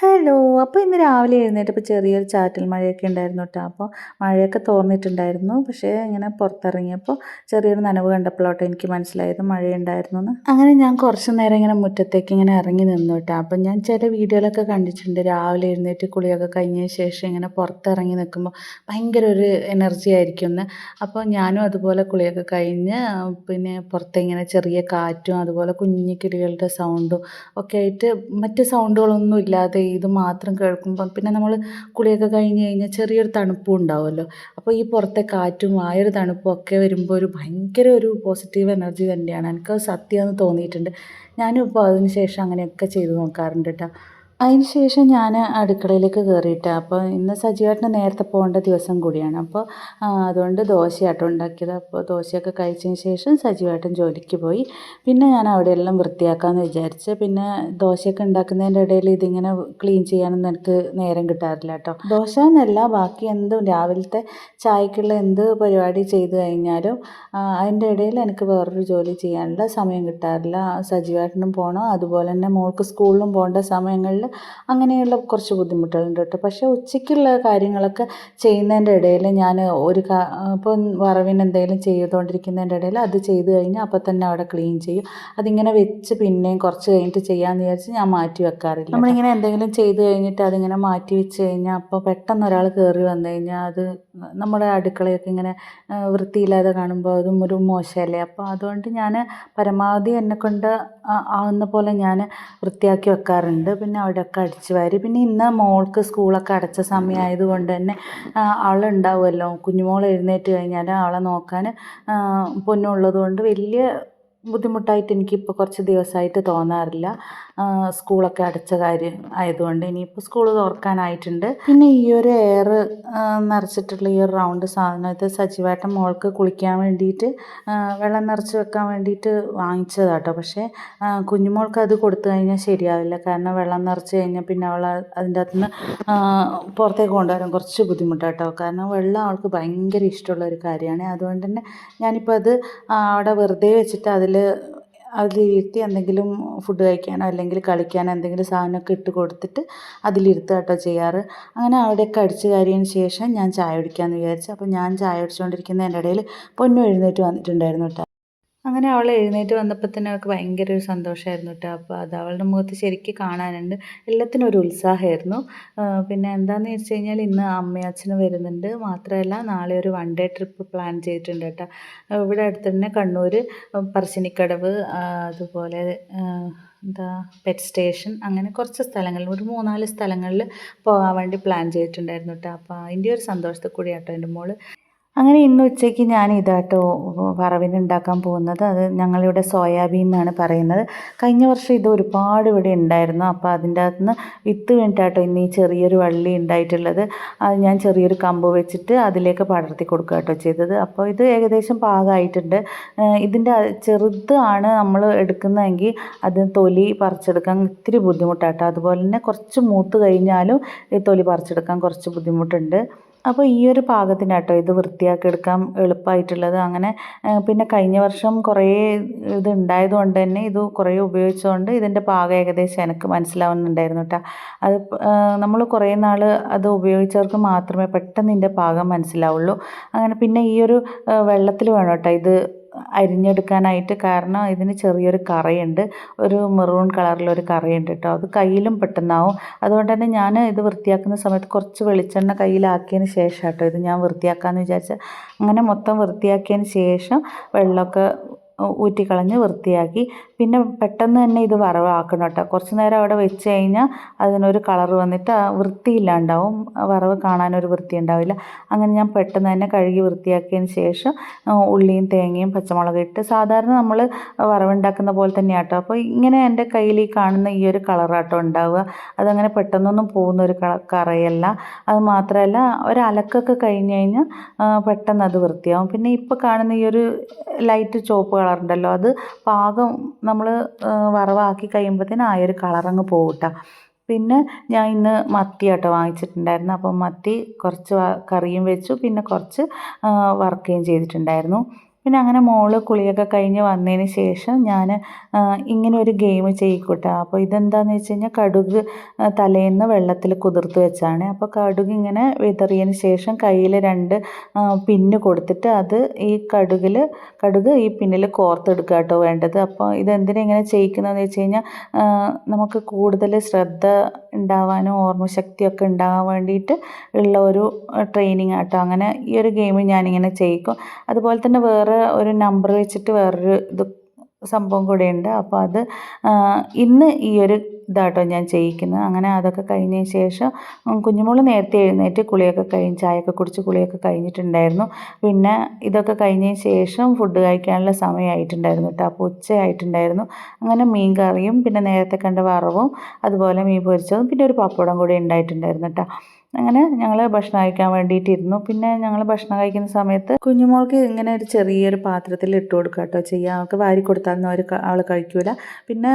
Hello അപ്പോൾ ഇന്ന് രാവിലെ എഴുന്നേറ്റപ്പോൾ ചെറിയൊരു ചാറ്റൽ മഴയൊക്കെ ഉണ്ടായിരുന്നു കേട്ടോ അപ്പോൾ മഴയൊക്കെ തോർന്നിട്ടുണ്ടായിരുന്നു. പക്ഷേ ഇങ്ങനെ പുറത്തിറങ്ങിയപ്പോൾ ചെറിയൊരു നനവ് കണ്ടപ്പോഴോട്ടോ എനിക്ക് മനസ്സിലായത് മഴയുണ്ടായിരുന്നു എന്ന് അങ്ങനെ ഞാൻ കുറച്ച് നേരം ഇങ്ങനെ മുറ്റത്തേക്ക് ഇങ്ങനെ ഇറങ്ങി നിന്നു കേട്ടോ അപ്പം ഞാൻ ചില വീഡിയോകളൊക്കെ കണ്ടിട്ടുണ്ട്. രാവിലെ എഴുന്നേറ്റ് കുളിയൊക്കെ കഴിഞ്ഞതിന് ശേഷം ഇങ്ങനെ പുറത്തിറങ്ങി നിൽക്കുമ്പോൾ ഭയങ്കര ഒരു എനർജി ആയിരിക്കും എന്ന് അപ്പോൾ ഞാനും അതുപോലെ കുളിയൊക്കെ കഴിഞ്ഞ് പിന്നെ പുറത്തിങ്ങനെ ചെറിയ കാറ്റും അതുപോലെ കുഞ്ഞു കിളികളുടെ സൗണ്ടും ഒക്കെ ആയിട്ട് മറ്റ് സൗണ്ടുകളൊന്നും ഇല്ലാതെ ഇത് മാത്രം കേൾക്കുമ്പം പിന്നെ നമ്മൾ കുളിയൊക്കെ കഴിഞ്ഞ് കഴിഞ്ഞാൽ ചെറിയൊരു തണുപ്പും ഉണ്ടാവുമല്ലോ. അപ്പോൾ ഈ പുറത്തെ കാറ്റും ആ ഒരു തണുപ്പും ഒക്കെ വരുമ്പോൾ ഒരു ഭയങ്കര ഒരു പോസിറ്റീവ് എനർജി തന്നെയാണ്. എനിക്കത് സത്യമെന്ന് തോന്നിയിട്ടുണ്ട്. ഞാനും ഇപ്പോൾ അതിന് ശേഷം അങ്ങനെയൊക്കെ ചെയ്ത് നോക്കാറുണ്ട് കേട്ടോ അതിന് ശേഷം ഞാൻ അടുക്കളയിലേക്ക് കയറിയിട്ട് അപ്പോൾ ഇന്ന് സജീവേട്ടന് നേരത്തെ പോകേണ്ട ദിവസം കൂടിയാണ്. അപ്പോൾ അതുകൊണ്ട് ദോശയാട്ടം ഉണ്ടാക്കിയത്. അപ്പോൾ ദോശയൊക്കെ കഴിച്ചതിന് ശേഷം സജീവേട്ടൻ ജോലിക്ക് പോയി. പിന്നെ ഞാൻ അവിടെ എല്ലാം വൃത്തിയാക്കാമെന്ന് വിചാരിച്ച്. പിന്നെ ദോശയൊക്കെ ഉണ്ടാക്കുന്നതിന്റെ ഇടയിൽ ഇതിങ്ങനെ ക്ലീൻ ചെയ്യാനൊന്നും എനിക്ക് നേരം കിട്ടാറില്ല കേട്ടോ. ദോശ എന്നല്ല ബാക്കി എന്തും രാവിലത്തെ ചായക്കുള്ള എന്ത് പരിപാടി ചെയ്തു കഴിഞ്ഞാലും അതിന്റെ ഇടയിൽ എനിക്ക് വേറൊരു ജോലി ചെയ്യാനുള്ള സമയം കിട്ടാറില്ല. സജീവേട്ടനും പോകണം അതുപോലെ തന്നെ മോൾക്ക് സ്കൂളിലും പോകേണ്ട സമയങ്ങളിൽ അങ്ങനെയുള്ള കുറച്ച് ബുദ്ധിമുട്ടുകളുണ്ട് കേട്ടോ. പക്ഷേ ഉച്ചയ്ക്കുള്ള കാര്യങ്ങളൊക്കെ ചെയ്യുന്നതിന്റെ ഇടയിൽ ഞാൻ ഒരു ഇപ്പോൾ വറവിന് എന്തെങ്കിലും ചെയ്തുകൊണ്ടിരിക്കുന്നതിന്റെ ഇടയിൽ അത് ചെയ്ത് കഴിഞ്ഞാൽ അപ്പോൾ തന്നെ അവിടെ ക്ലീൻ ചെയ്യും. അതിങ്ങനെ വെച്ച് പിന്നെയും കുറച്ച് കഴിഞ്ഞിട്ട് ചെയ്യാമെന്ന് വിചാരിച്ച് ഞാൻ മാറ്റി വെക്കാറില്ല നമ്മളിങ്ങനെ എന്തെങ്കിലും ചെയ്ത് കഴിഞ്ഞിട്ട് അതിങ്ങനെ മാറ്റി വെച്ച് കഴിഞ്ഞാൽ അപ്പോൾ പെട്ടെന്ന് ഒരാൾ കയറി വന്നു കഴിഞ്ഞാൽ അത് നമ്മുടെ അടുക്കളയൊക്കെ ഇങ്ങനെ വൃത്തിയില്ലാതെ കാണുമ്പോൾ അതും ഒരു മോശമല്ലേ? അപ്പോൾ അതുകൊണ്ട് ഞാൻ പരമാവധി എന്നെക്കൊണ്ട് ആവുന്ന പോലെ ഞാൻ വൃത്തിയാക്കി വെക്കാറുണ്ട്. പിന്നെ അവിടെയൊക്കെ അടിച്ച് വാരി. പിന്നെ ഇന്ന് മോൾക്ക് സ്കൂളൊക്കെ അടച്ച സമയമായത് കൊണ്ട് തന്നെ ആളുണ്ടാവുമല്ലോ. കുഞ്ഞുമോൾ എഴുന്നേറ്റ് കഴിഞ്ഞാൽ അവളെ നോക്കാൻ പൊന്നുള്ളത് കൊണ്ട് വലിയ ബുദ്ധിമുട്ടായിട്ട് എനിക്കിപ്പോൾ കുറച്ച് ദിവസമായിട്ട് തോന്നാറില്ല. സ്കൂളൊക്കെ അടച്ച കാര്യം ആയതുകൊണ്ട് ഇനിയിപ്പോൾ സ്കൂൾ തുറക്കാനായിട്ടുണ്ട്. പിന്നെ ഈ ഒരു എയർ നിറച്ചിട്ടുള്ള ഈ ഒരു റൗണ്ട് സാധനം ഇത് സജീവായിട്ട് മോൾക്ക് കുളിക്കാൻ വേണ്ടിയിട്ട് വെള്ളം നിറച്ച് വെക്കാൻ വേണ്ടിയിട്ട് വാങ്ങിച്ചതാണ് കേട്ടോ പക്ഷേ കുഞ്ഞുമോൾക്ക് അത് കൊടുത്തു കഴിഞ്ഞാൽ ശരിയാവില്ല. കാരണം വെള്ളം നിറച്ച് കഴിഞ്ഞാൽ പിന്നെ അവൾ അതിന്റെ അകത്ത് നിന്ന് പുറത്തേക്ക് കൊണ്ടുവരാൻ കുറച്ച് ബുദ്ധിമുട്ടാട്ടോ. കാരണം വെള്ളം അവൾക്ക് ഭയങ്കര ഇഷ്ടമുള്ള ഒരു കാര്യമാണ്. അതുകൊണ്ട് തന്നെ ഞാനിപ്പോൾ അത് അവിടെ വെറുതെ വെച്ചിട്ട് അതിൽ അതിലിരുത്തി എന്തെങ്കിലും ഫുഡ് കഴിക്കാനോ അല്ലെങ്കിൽ കളിക്കാനോ എന്തെങ്കിലും സാധനമൊക്കെ ഇട്ട് കൊടുത്തിട്ട് അതിലിരുത്തുക കേട്ടോ ചെയ്യാറ്. അങ്ങനെ അവിടെയൊക്കെ അടിച്ച് കയറിയതിന് ശേഷം ഞാൻ ചായ കുടിക്കാമെന്ന് വിചാരിച്ചു. അപ്പോൾ ഞാൻ ചായ കുടിച്ചുകൊണ്ടിരിക്കുന്നതിന്റെ ഇടയിൽ പൊന്നു എഴുന്നേറ്റ് വന്നിട്ടുണ്ടായിരുന്നു കേട്ടോ. അങ്ങനെ അവൾ എഴുന്നേറ്റ് വന്നപ്പോൾ തന്നെ അവൾക്ക് ഭയങ്കര ഒരു സന്തോഷമായിരുന്നു കേട്ടോ അപ്പോൾ അത് അവളുടെ മുഖത്ത് ശരിക്കും കാണാനുണ്ട്. എല്ലാത്തിനും ഒരു ഉത്സാഹമായിരുന്നു. പിന്നെ എന്താണെന്ന് വെച്ച് കഴിഞ്ഞാൽ ഇന്ന് അമ്മയും വരുന്നുണ്ട്. മാത്രമല്ല നാളെ ഒരു വൺ ഡേ ട്രിപ്പ് പ്ലാൻ ചെയ്തിട്ടുണ്ട് കേട്ടോ ഇവിടെ അടുത്ത് തന്നെ കണ്ണൂർ പറശ്ശിനിക്കടവ് അതുപോലെ എന്താ പെറ്റ് സ്റ്റേഷൻ അങ്ങനെ കുറച്ച് സ്ഥലങ്ങളിൽ ഒരു മൂന്നാൽ സ്ഥലങ്ങളിൽ പോകാൻ വേണ്ടി പ്ലാൻ ചെയ്തിട്ടുണ്ടായിരുന്നു കേട്ടോ അപ്പോൾ അതിന്റെ ഒരു സന്തോഷത്തിൽ കൂടിയാട്ടോ എന്റെ മോൾ. അങ്ങനെ ഇന്ന് ഉച്ചയ്ക്ക് ഞാൻ ഇതാട്ടോ വറവിന് ഉണ്ടാക്കാൻ പോകുന്നത്. അത് ഞങ്ങളിവിടെ സോയാബീൻ എന്നാണ് പറയുന്നത്. കഴിഞ്ഞ വർഷം ഇത് ഒരുപാട് ഇവിടെ ഉണ്ടായിരുന്നു. അപ്പോൾ അതിന്റെ അകത്ത് നിന്ന് വിത്ത് വേണ്ടിയിട്ടോ ഇന്ന് ഈ ചെറിയൊരു വള്ളി ഉണ്ടായിട്ടുള്ളത്. അത് ഞാൻ ചെറിയൊരു കമ്പ് വെച്ചിട്ട് അതിലേക്ക് പടർത്തി കൊടുക്കുക കേട്ടോ ചെയ്തത്. അപ്പോൾ ഇത് ഏകദേശം പാകമായിട്ടുണ്ട്. ഇതിന്റെ ആണ് നമ്മൾ എടുക്കുന്നതെങ്കിൽ അത് തൊലി പറിച്ചെടുക്കാൻ ഇത്തിരി ബുദ്ധിമുട്ടാട്ടോ. അതുപോലെ തന്നെ കുറച്ച് മൂത്ത് കഴിഞ്ഞാലും ഈ തൊലി പറിച്ചെടുക്കാൻ കുറച്ച് ബുദ്ധിമുട്ടുണ്ട്. അപ്പോൾ ഈ ഒരു പാകത്തിനാട്ടോ ഇത് വൃത്തിയാക്കി എടുക്കാൻ എളുപ്പമായിട്ടുള്ളത് അങ്ങനെ പിന്നെ കഴിഞ്ഞ വർഷം കുറേ ഇത് ഉണ്ടായതുകൊണ്ട് തന്നെ ഇത് കുറേ ഉപയോഗിച്ചുകൊണ്ട് ഇതിന്റെ പാകം ഏകദേശം എനിക്ക് മനസ്സിലാവുന്നുണ്ടായിരുന്നു കേട്ടോ അത് നമ്മൾ കുറേ നാൾ അത് ഉപയോഗിച്ചവർക്ക് മാത്രമേ പെട്ടെന്ന് ഇതിന്റെ പാകം മനസ്സിലാവുള്ളൂ. അങ്ങനെ പിന്നെ ഈ ഒരു വെള്ളത്തിൽ വേണം കേട്ടോ ഇത് അരിഞ്ഞെടുക്കാനായിട്ട് കാരണം ഇതിന് ചെറിയൊരു കറയുണ്ട്. ഒരു മെറൂൺ കളറിലൊരു കറയുണ്ട് കേട്ടോ അത് കയ്യിലും പെട്ടെന്നാവും. അതുകൊണ്ട് തന്നെ ഞാൻ ഇത് വൃത്തിയാക്കുന്ന സമയത്ത് കുറച്ച് വെളിച്ചെണ്ണ കയ്യിലാക്കിയതിന് ശേഷം കേട്ടോ ഇത് ഞാൻ വൃത്തിയാക്കാമെന്ന് വിചാരിച്ച. അങ്ങനെ മൊത്തം വൃത്തിയാക്കിയതിന് ശേഷം വെള്ളമൊക്കെ ഊറ്റിക്കളഞ്ഞ് വൃത്തിയാക്കി. പിന്നെ പെട്ടെന്ന് തന്നെ ഇത് വറവാക്കണം കേട്ടോ. കുറച്ച് നേരം അവിടെ വെച്ച് കഴിഞ്ഞാൽ അതിനൊരു കളർ വന്നിട്ട് വൃത്തിയില്ലാണ്ടാവും. വറവ് കാണാനൊരു വൃത്തി ഉണ്ടാവില്ല അങ്ങനെ ഞാൻ പെട്ടെന്ന് തന്നെ കഴുകി വൃത്തിയാക്കിയതിന് ശേഷം ഉള്ളിയും തേങ്ങയും പച്ചമുളകും ഇട്ട് സാധാരണ നമ്മൾ വറവുണ്ടാക്കുന്ന പോലെ തന്നെയാണ് കേട്ടോ. അപ്പോൾ ഇങ്ങനെ എന്റെ കയ്യിൽ ഈ കാണുന്ന ഈ ഒരു കളറാട്ടോ ഉണ്ടാവുക. അതങ്ങനെ പെട്ടെന്നൊന്നും പോകുന്ന ഒരു കറയല്ല. അത് മാത്രമല്ല ഒരു അലക്കൊക്കെ കഴിഞ്ഞ് കഴിഞ്ഞാൽ പെട്ടെന്ന് അത് വൃത്തിയാവും. പിന്നെ ഇപ്പോൾ കാണുന്ന ഈ ഒരു ലൈറ്റ് ചോപ്പ് കളറുണ്ടല്ലോ അത് പാകം നമ്മൾ വറവാക്കി കഴിയുമ്പോഴത്തേന് ആ ഒരു കളറങ്ങ് പോകും കേട്ടോ പിന്നെ ഞാൻ ഇന്ന് മത്തി ആട്ടോ വാങ്ങിച്ചിട്ടുണ്ടായിരുന്നു. അപ്പം മത്തി കുറച്ച് കറിയും വെച്ചു. പിന്നെ കുറച്ച് വറുക്കുകയും ചെയ്തിട്ടുണ്ടായിരുന്നു. പിന്നെ അങ്ങനെ മോൾ കുളിയൊക്കെ കഴിഞ്ഞ് വന്നതിന് ശേഷം ഞാൻ ഇങ്ങനെ ഒരു ഗെയിം ചെയ്യിക്കോട്ടെ. അപ്പോൾ ഇതെന്താണെന്ന് വെച്ച് കഴിഞ്ഞാൽ കടുക് തലേന്ന് വെള്ളത്തിൽ കുതിർത്ത് വെച്ചാണ്. അപ്പോൾ കടുക് ഇങ്ങനെ വിതറിയതിന് ശേഷം കയ്യിൽ രണ്ട് പിന്ന് കൊടുത്തിട്ട് അത് ഈ കടുകിൽ കടുക് ഈ പിന്നിൽ കോർത്തെടുക്കുക കേട്ടോ വേണ്ടത്. അപ്പോൾ ഇതെന്തിനാ ഇങ്ങനെ ചെയ്യിക്കുന്നതെന്ന് വെച്ച് കഴിഞ്ഞാൽ നമുക്ക് കൂടുതൽ ശ്രദ്ധ ഉണ്ടാവാനും ഓർമ്മശക്തിയൊക്കെ ഉണ്ടാകാൻ വേണ്ടിയിട്ട് ഉള്ള ഒരു ട്രെയിനിങ് ആട്ടോ അങ്ങനെ ഈ ഒരു ഗെയിം ഞാനിങ്ങനെ ചെയ്യിക്കും. അതുപോലെ തന്നെ വേറെ ഒരു നമ്പർ വെച്ചിട്ട് വേറൊരു ഇത് സംഭവം കൂടെയുണ്ട്. അപ്പോൾ അത് ഇന്ന് ഈ ഒരു ഇതാട്ടോ ഞാൻ ചെയ്യിക്കുന്നത്. അങ്ങനെ അതൊക്കെ കഴിഞ്ഞതിന് ശേഷം കുഞ്ഞുമോൾ നേരത്തെ എഴുന്നേറ്റ് കുളിയൊക്കെ കഴിഞ്ഞ് ചായയൊക്കെ കുടിച്ച് കുളിയൊക്കെ കഴിഞ്ഞിട്ടുണ്ടായിരുന്നു. പിന്നെ ഇതൊക്കെ കഴിഞ്ഞതിന് ശേഷം ഫുഡ് കഴിക്കാനുള്ള സമയമായിട്ടുണ്ടായിരുന്നു കേട്ടോ. അപ്പോൾ ഉച്ചയായിട്ടുണ്ടായിരുന്നു. അങ്ങനെ മീൻ കറിയും പിന്നെ നേരത്തെ കണ്ട വറവും അതുപോലെ മീൻ പൊരിച്ചതും പിന്നെ ഒരു പപ്പടം കൂടി ഉണ്ടായിട്ടുണ്ടായിരുന്നു കേട്ടോ. അങ്ങനെ ഞങ്ങൾ ഭക്ഷണം കഴിക്കാൻ വേണ്ടിയിട്ടിരുന്നു. പിന്നെ ഞങ്ങൾ ഭക്ഷണം കഴിക്കുന്ന സമയത്ത് കുഞ്ഞുമോൾക്ക് ഇങ്ങനെ ഒരു ചെറിയൊരു പാത്രത്തിൽ ഇട്ട് കൊടുക്കുക കേട്ടോ ചെയ്യുക അവൾക്ക് വാരി കൊടുത്താലൊന്നും അവർ അവൾ കഴിക്കൂല. പിന്നെ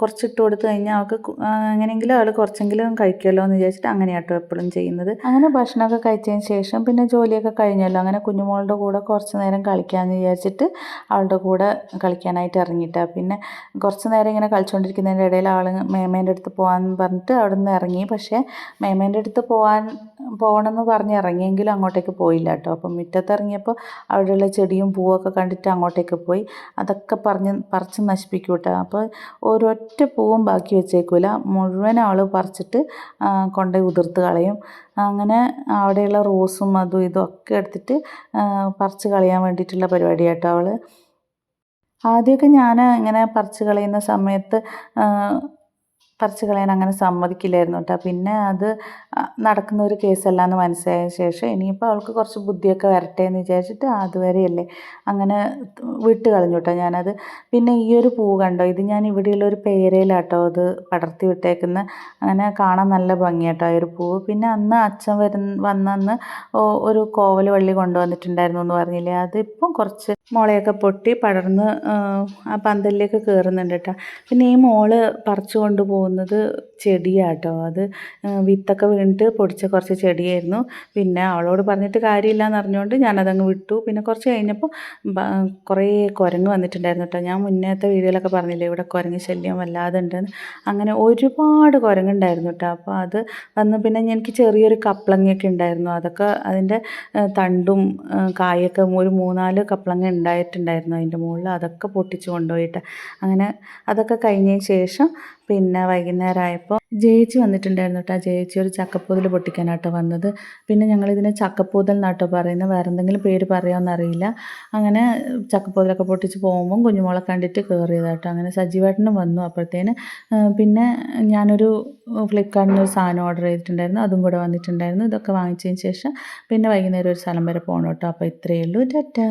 കുറച്ച് ഇട്ട് കൊടുത്തു കഴിഞ്ഞാൽ അവൾക്ക് എങ്ങനെയെങ്കിലും അവൾ കുറച്ചെങ്കിലും കഴിക്കുമല്ലോ എന്ന് വിചാരിച്ചിട്ട് അങ്ങനെ കേട്ടോ എപ്പോഴും ചെയ്യുന്നത്. അങ്ങനെ ഭക്ഷണമൊക്കെ കഴിച്ചതിന് ശേഷം പിന്നെ ജോലിയൊക്കെ കഴിഞ്ഞല്ലോ. അങ്ങനെ കുഞ്ഞുമോളുടെ കൂടെ കുറച്ച് നേരം കളിക്കാമെന്ന് വിചാരിച്ചിട്ട് അവളുടെ കൂടെ കളിക്കാനായിട്ട് ഇറങ്ങിയിട്ടാണ് പിന്നെ കുറച്ച് നേരം ഇങ്ങനെ കളിച്ചുകൊണ്ടിരിക്കുന്നതിന്റെ ഇടയിൽ അവൾ മേമേന്റെ അടുത്ത് പോകാമെന്ന് പറഞ്ഞിട്ട് അവിടെ നിന്ന് ഇറങ്ങി. പക്ഷേ മേമേന്റെ അടുത്ത് പോകാൻ പോകണമെന്ന് പറഞ്ഞ് ഇറങ്ങിയെങ്കിലും അങ്ങോട്ടേക്ക് പോയില്ല കേട്ടോ. അപ്പം മുറ്റത്തിറങ്ങിയപ്പോൾ അവിടെയുള്ള ചെടിയും പൂവൊക്കെ കണ്ടിട്ട് അങ്ങോട്ടേക്ക് പോയി. അതൊക്കെ പറഞ്ഞ് പറിച്ച് നശിപ്പിക്കും കേട്ടോ. അപ്പോൾ ഒരൊറ്റ പൂവും ബാക്കി വെച്ചേക്കില്ല മുഴുവൻ അവൾ പറിച്ചിട്ട് കൊണ്ടുപോയി ഉതിർത്ത് കളയും. അങ്ങനെ അവിടെയുള്ള റോസും അതും ഇതും ഒക്കെ എടുത്തിട്ട് പറിച്ച് കളയാൻ വേണ്ടിയിട്ടുള്ള പരിപാടിയാട്ടോ അവൾ ആദ്യമൊക്കെ ഞാൻ ഇങ്ങനെ പറിച്ച് കളയുന്ന സമയത്ത് പറിച്ച് കളയാൻ അങ്ങനെ സമ്മതിക്കില്ലായിരുന്നു കേട്ടോ. പിന്നെ അത് നടക്കുന്ന ഒരു കേസല്ല എന്ന് മനസ്സിലായ ശേഷം ഇനിയിപ്പോൾ അവൾക്ക് കുറച്ച് ബുദ്ധിയൊക്കെ വരട്ടെ എന്ന് വിചാരിച്ചിട്ട് അതുവരെയല്ലേ അങ്ങനെ വിട്ട് കളഞ്ഞു കേട്ടോ ഞാനത്. പിന്നെ ഈ ഒരു പൂ കണ്ടോ? ഇത് ഞാൻ ഇവിടെയുള്ള ഒരു പേരയിലാട്ടോ അത് പടർത്തി വിട്ടേക്കുന്ന. അങ്ങനെ കാണാൻ നല്ല ഭംഗിയാട്ടോ ആ ഒരു പൂവ് പിന്നെ അന്ന് അച്ഛൻ വരുന്ന വന്നന്ന് ഒരു കോവൽ വള്ളി കൊണ്ടുവന്നിട്ടുണ്ടായിരുന്നു എന്ന് പറഞ്ഞില്ലേ? അതിപ്പം കുറച്ച് മുളയൊക്കെ പൊട്ടി പടർന്ന് ആ പന്തലിലേക്ക് കയറുന്നുണ്ട് കേട്ടോ. പിന്നെ ഈ മോൾ പറിച്ചു കൊണ്ടുപോകുന്നത് ചെടിയാട്ടോ. അത് വിത്തൊക്കെ വീണിട്ട് പൊടിച്ച കുറച്ച് ചെടിയായിരുന്നു. പിന്നെ അവളോട് പറഞ്ഞിട്ട് കാര്യമില്ല എന്ന് അറിഞ്ഞുകൊണ്ട് ഞാനതങ്ങ് വിട്ടു. പിന്നെ കുറച്ച് കഴിഞ്ഞപ്പോൾ കുറേ കുരങ്ങ് വന്നിട്ടുണ്ടായിരുന്നു കേട്ടോ. ഞാൻ മുന്നേത്തെ വീഡിയോയിലൊക്കെ പറഞ്ഞില്ലേ ഇവിടെ കുരങ്ങ് ശല്യം വല്ലാതെ ഉണ്ടെന്ന്. അങ്ങനെ ഒരുപാട് കുരങ്ങുണ്ടായിരുന്നു കേട്ടോ. അപ്പോൾ അത് വന്ന് പിന്നെ എനിക്ക് ചെറിയൊരു കപ്ലങ്ങയൊക്കെ ഉണ്ടായിരുന്നു. അതൊക്കെ അതിന്റെ തണ്ടും കായൊക്കെ ഒരു മൂന്നാൽ കപ്ലങ്ങ ഉണ്ടായിട്ടുണ്ടായിരുന്നു അതിന്റെ മുകളിൽ. അതൊക്കെ പൊട്ടിച്ച് കൊണ്ടുപോയിട്ട് അങ്ങനെ അതൊക്കെ കഴിഞ്ഞതിന് ശേഷം പിന്നെ വൈകുന്നേരം ആയപ്പോൾ ജയിച്ച് വന്നിട്ടുണ്ടായിരുന്നു കേട്ടോ. ജയിച്ച് ഒരു ചക്കപ്പൂതൽ പൊട്ടിക്കാനാട്ടോ വന്നത്. പിന്നെ ഞങ്ങളിതിനെ ചക്കപ്പൂതൽ എന്നാട്ടോ പറയുന്നത്. വേറെ എന്തെങ്കിലും പേര് അറിയില്ല. അങ്ങനെ ചക്കപ്പൂതലൊക്കെ പൊട്ടിച്ച് പോകുമ്പം കുഞ്ഞുമോളെ കണ്ടിട്ട് കയറിയതാട്ടോ. അങ്ങനെ സജീവേട്ടനും വന്നു അപ്പോഴത്തേന്. പിന്നെ ഞാനൊരു ഫ്ലിപ്കാർട്ടിൽ നിന്ന് ഒരു സാധനം ഓർഡർ ചെയ്തിട്ടുണ്ടായിരുന്നു. അതും കൂടെ വന്നിട്ടുണ്ടായിരുന്നു. ഇതൊക്കെ വാങ്ങിച്ചതിന് ശേഷം പിന്നെ വൈകുന്നേരം ഒരു സ്ഥലം വരെ പോകണം കേട്ടോ അപ്പോൾ ഇത്രയേ ഉള്ളൂ. ടാറ്റാ.